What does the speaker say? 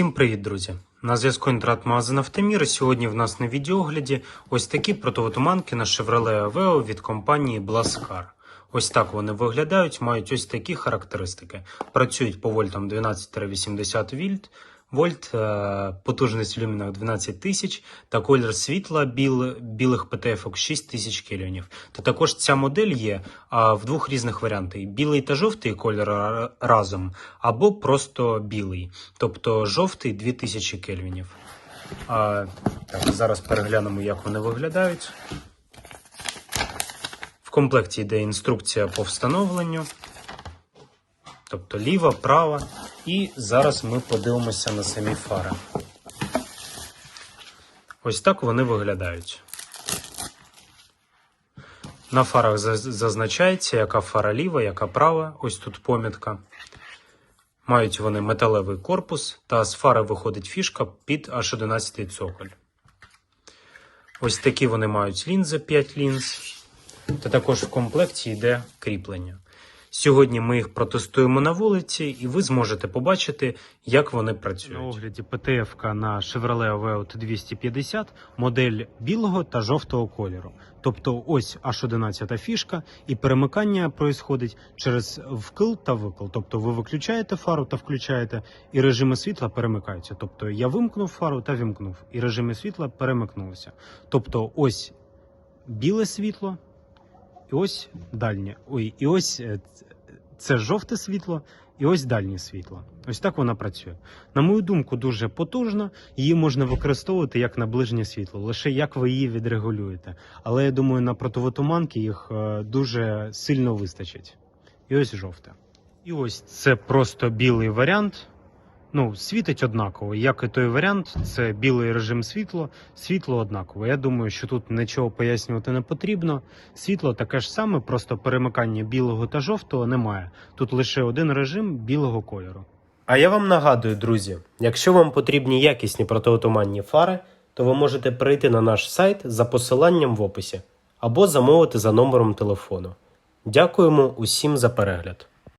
Всім привіт, друзі! На зв'язку інтрат магазин Автомір. Сьогодні в нас на відеогляді ось такі противотуманки на Chevrolet Aveo від компанії Blaskar. Ось так вони виглядають, мають ось такі характеристики. Працюють по вольтам 12-80 вольт, вольт, потужність в люмінах 12 тисяч та колір світла біл, білих ПТФ 6 тисяч кельвінів. Та також ця модель є в двох різних варіантах: білий та жовтий кольор разом, або просто білий, тобто жовтий 2000 кельвінів. А, так, зараз переглянемо, як вони виглядають. В комплекті йде інструкція по встановленню, тобто ліва, права. І зараз ми подивимося на самі фари. Ось так вони виглядають. На фарах зазначається, яка фара ліва, яка права. Ось тут помітка. Мають вони металевий корпус, та з фари виходить фішка під аж 11 цоколь. Ось такі вони мають лінзи 5 лінз. Та також в комплекті йде кріплення. Сьогодні ми їх протестуємо на вулиці, і ви зможете побачити, як вони працюють. На огляді ПТФ на Chevrolet Aveo T250 модель білого та жовтого кольору. Тобто ось аж 11 фішка, і перемикання происходить через вкл та викл. Тобто ви виключаєте фару та включаєте, і режими світла перемикаються. Тобто я вимкнув фару та вімкнув, і режими світла перемикнулися. Тобто ось біле світло, і ось дальнє. Ой, і ось е, це жовте світло, і ось дальнє світло. Ось так вона працює. На мою думку, дуже потужно. Її можна використовувати як на ближнє світло, лише як ви її відрегулюєте. Але я думаю, на противотуманки їх е, дуже сильно вистачить. І ось жовте. І ось це просто білий варіант. Ну, світить однаково. Як і той варіант, це білий режим світло, світло однаково. Я думаю, що тут нічого пояснювати не потрібно. Світло таке ж саме, просто перемикання білого та жовтого немає. Тут лише один режим білого кольору. А я вам нагадую, друзі, якщо вам потрібні якісні протиотуманні фари, то ви можете перейти на наш сайт за посиланням в описі або замовити за номером телефону. Дякуємо усім за перегляд.